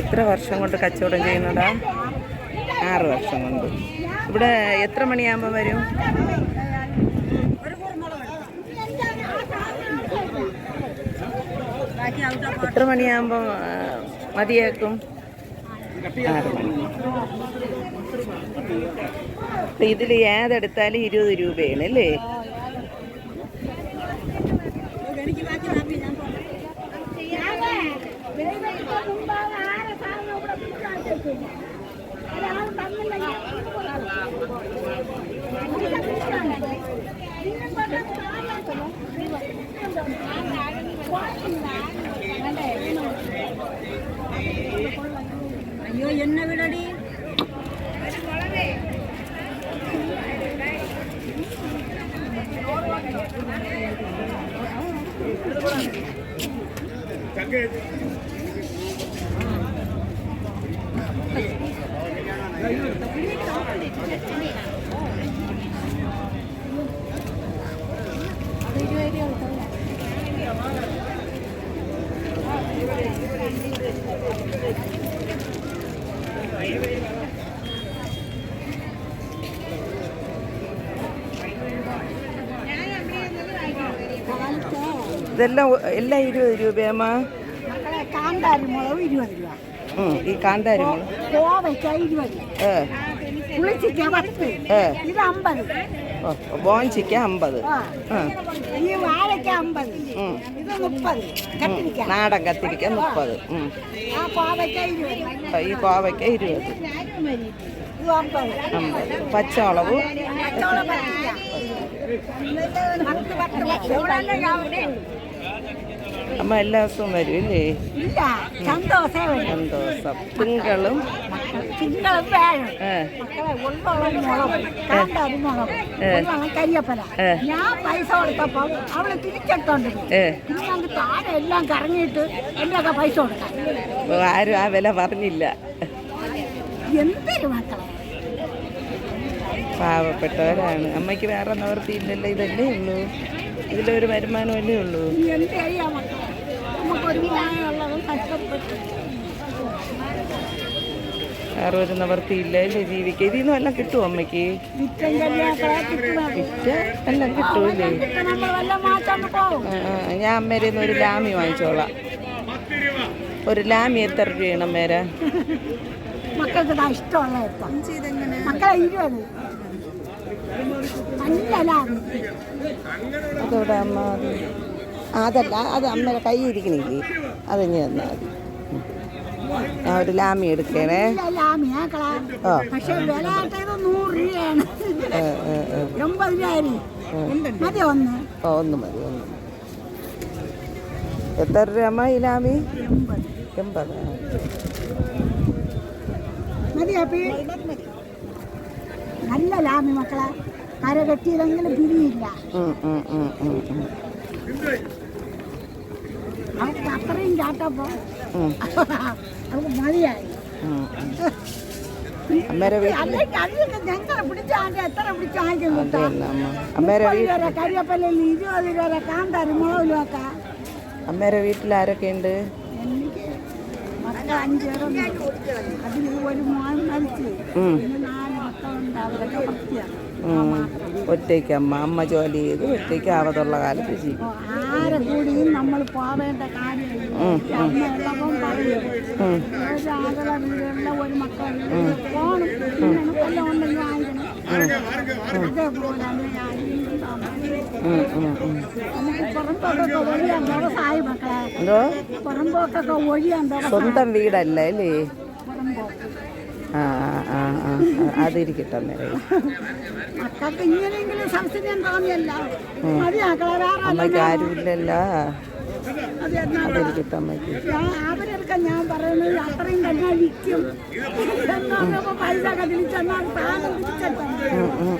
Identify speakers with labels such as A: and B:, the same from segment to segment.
A: എത്ര വർഷം കൊണ്ട് കച്ചവടം ചെയ്യുന്നതാ? ആറ് വർഷം കൊണ്ട്. ഇവിടെ എത്ര മണിയാകുമ്പോൾ വരും? എത്ര മണിയാകുമ്പോൾ മതിയാക്കും? ആറ് മണി. ഇതിൽ ഏതെടുത്താലും ഇരുപത് രൂപയാണ് അല്ലേ
B: ஐயோ என்ன விடடி Thank you.
A: ഇതെല്ലാം ഒ- എല്ലാം ഇരുപത് രൂപയമ്മ
B: മക്കളെ കാന്താരി മുളക് ഇരുപത് രൂപ.
A: ഉം, ഈ കാന്താരി മുളക്
B: കോവയ്ക്ക ഇരുപത്
A: ഏ.
B: പുളിച്ചിക്ക പത്ത്.
A: ഏ.
B: ഇത് അമ്പത്. ഈ വാഴയ്ക്ക അമ്പത്. ഇത് മുപ്പത്.
A: നാടൻ കത്തിരിക്ക മുപ്പത്. ഈ കോവയ്ക്ക ഇരുപത്.
B: ഇത് അമ്പത്.
A: പച്ചമുളക് അമ്മ എല്ലാ ദിവസവും വരും ഇല്ലേ?
B: ഇല്ല. സന്തോഷേ
A: സന്തോഷം. തിങ്കളും
B: കരിയപ്പല ഞാൻ പൈസ കൊടുത്തപ്പോ അവൾ തിരിച്ചെടുത്തോണ്ട് ഞങ്ങൾക്ക് താഴെ എല്ലാം കറങ്ങിയിട്ട് ഒക്കെ പൈസ കൊടുക്കാം
A: ആരും ആ വില പറഞ്ഞില്ല.
B: എന്തൊരു മക്കളെ.
A: പാവപ്പെട്ടവരാണ്. അമ്മയ്ക്ക് വേറെ നിവർത്തിയില്ലല്ലോ ഇതല്ലേ ഉള്ളൂ. ഇതിലൊരു വരുമാനമല്ലേ ഉള്ളൂ.
B: എന്ത് ചെയ്യാ മക്കളെ? നമുക്കൊരു കഷ്ടപ്പെട്ട്
A: വേറെ ഒരു നിവർത്തിയില്ല. അല്ലേ ജീവിക്കുക ഇതിൽ നിന്നും എല്ലാം കിട്ടുമോ അമ്മയ്ക്ക്? വിറ്റ് എല്ലാം കിട്ടൂല്ലേ ഞാൻ അമ്മേരെ നിന്ന് ഒരു ലാമി വാങ്ങിച്ചോളാം. ഒരു ലാമി എത്ര രൂപയാണ് അമ്മേരെ
B: മക്കൾക്ക് ഇഷ്ടമുള്ള മക്കളെ ഇരുപത്.
A: അതോടെ അമ്മ അത് അതല്ല അത് അമ്മയുടെ കൈ ഇരിക്കണില്ലേ അത് ഇനി തന്നാൽ മതി. ഒരു ലാമി എടുക്കണേ.
B: പക്ഷെ വില നൂറ് രൂപയാണ്. മതി ഒന്ന്.
A: ഓ ഒന്ന് മതി ഒന്ന് എത്ര രൂപ ഈ ലാമി?
B: എൺപത്.
A: എൺപത്
B: മതി അപ്പി. നല്ല ലാമി മക്കളെ. കര കെട്ടിയതെങ്കിലും പിരിയില്ല. ചാട്ടപ്പോ. മതിയായി.
A: അമ്മേരെ അമ്മേരെ വീട്ടിൽ
B: രൂപ കരിയപ്പല്ലിൽ ഇരുപത് രൂപ കാന്താരി മുളകിലും ഒക്കെ.
A: വീട്ടിൽ ആരൊക്കെ ഉണ്ട്?
B: മക്കൾ അഞ്ചേറുണ്ട് അതിൽ ഒരു മോൻ മരിച്ചു.
A: ഉം,
B: പിന്നെ നാല് മക്കളുണ്ട്. അവരൊക്കെ വൃത്തിയാണ്
A: ഉം. ഒറ്റയ്ക്ക് അമ്മ. അമ്മ ജോലി ചെയ്ത് ഒറ്റയ്ക്ക് ആവതുള്ള കാലത്ത് ജീവിക്കും.
B: കൂടിയും നമ്മൾ പോവേണ്ട കാര്യമില്ല.
A: ഉം,
B: അമ്മ ഉള്ളപ്പം പറയും.
A: ഉം,
B: ഒരു ആകളെ വീടുകളിലെ ഒരു മക്കളുണ്ട് പോകണം ഉണ്ടെങ്കിൽ അതേപോലെയാണ് ഞാൻ
A: സ്വന്തം വീടല്ല അതിരിക്കട്ടെ അമ്മയ്ക്ക് ആരുമില്ലല്ലോ. അതിരിക്കട്ടെ അമ്മയ്ക്ക്.
B: ഞാൻ ഞാൻ പറയുന്നത് അത്രയും തന്നെ വിൽക്കും എന്നൊക്കെ പൈസ ഒക്കെ തിരിച്ചെന്നാൽ സാധനം തിരിച്ചെത്തണ്ടേ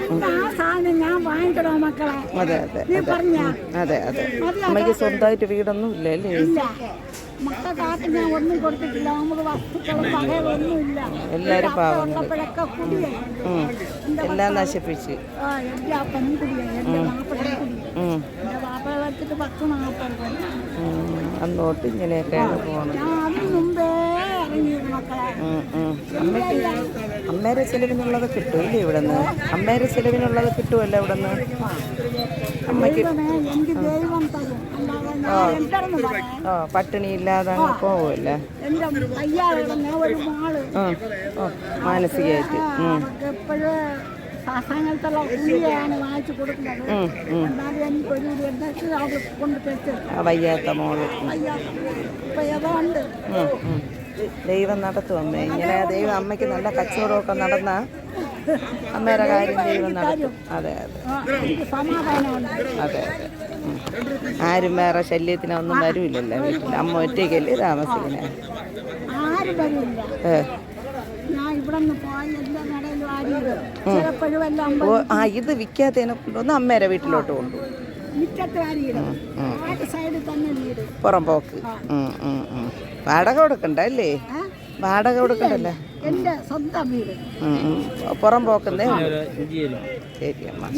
B: പിന്നെ ആ സാധനം ഞാൻ വാങ്ങിക്കണോ മക്കളെ?
A: അതെ അതെ
B: നീ പറഞ്ഞ?
A: അതെ അതെ. അമ്മയ്ക്ക് സ്വന്തമായിട്ട് വീടൊന്നും ഇല്ല അല്ലേ?
B: ഇല്ല. മക്കൾക്കാർക്ക് ഞാൻ ഒന്നും കൊടുത്തിട്ടില്ല. നമുക്ക് വസ്തുക്കളും പകയൊന്നുമില്ല
A: എല്ലാവരും പാവങ്ങൾ
B: ഉള്ളപ്പോഴൊക്കെ കുടിയായി.
A: എല്ലാം നശിപ്പിച്ച്.
B: ആ എന്റെ അപ്പനും കുടിയായി എന്റെ മാപ്പനും കുടിയായി. എന്റെ പാപ്പ വെച്ചിട്ട് പത്ത് നാൽപ്പത്
A: അന്നോട്ട് ഇങ്ങനെയൊക്കെയാണ് പോണത്. അമ്മയ്ക്ക് അമ്മേരെ ചെലവിനുള്ളത് കിട്ടുമല്ലേ ഇവിടെ നിന്ന് അമ്മേരെ ചെലവിനുള്ളത് കിട്ടുമല്ലോ ഇവിടെ നിന്ന് അമ്മയ്ക്ക് ഓ പട്ടിണി ഇല്ലാതെ അങ്ങ് പോവുമല്ലേ മാനസികമായിട്ട്.
B: ഉള്ളിയാണ് വാങ്ങിച്ചു കൊടുക്കുന്നത്. എന്നാലും എനിക്കൊരു കൊണ്ട്
A: വയ്യാത്ത മോൾ.
B: ഇപ്പൊ
A: ഉം. ദൈവം നടത്തും അമ്മ. ഇങ്ങനെ ദൈവം അമ്മയ്ക്ക് നല്ല കച്ചവടമൊക്കെ നടന്ന അമ്മയുടെ കാര്യം ദൈവം നടത്തും. അതെ അതെ. അതെ അതെ. ആരും വേറെ ശല്യത്തിനൊന്നും വരൂലല്ലോ വീട്ടിൽ അമ്മ ഒറ്റയ്ക്കല്ലേ താമസിക്കുന്നത് ഏ. ആ ഇത് വിൽക്കാത്തതിനെ കൊണ്ടുവന്ന് അമ്മേരെ വീട്ടിലോട്ട് കൊണ്ടുപോകും.
B: മുറ്റത്ത് ആട്ട് സൈഡിൽ തന്നെ വീട്?
A: പുറം പോക്ക്. ഉം, ഉം, ഉം. വാടക
B: കൊടുക്കണ്ടല്ലേ
A: വാടക കൊടുക്കണ്ടല്ലേ?
B: എന്റെ സ്വന്തം വീട്.
A: ഉം, ഉം. പുറം പോക്കുന്നേ ശരി അമ്മ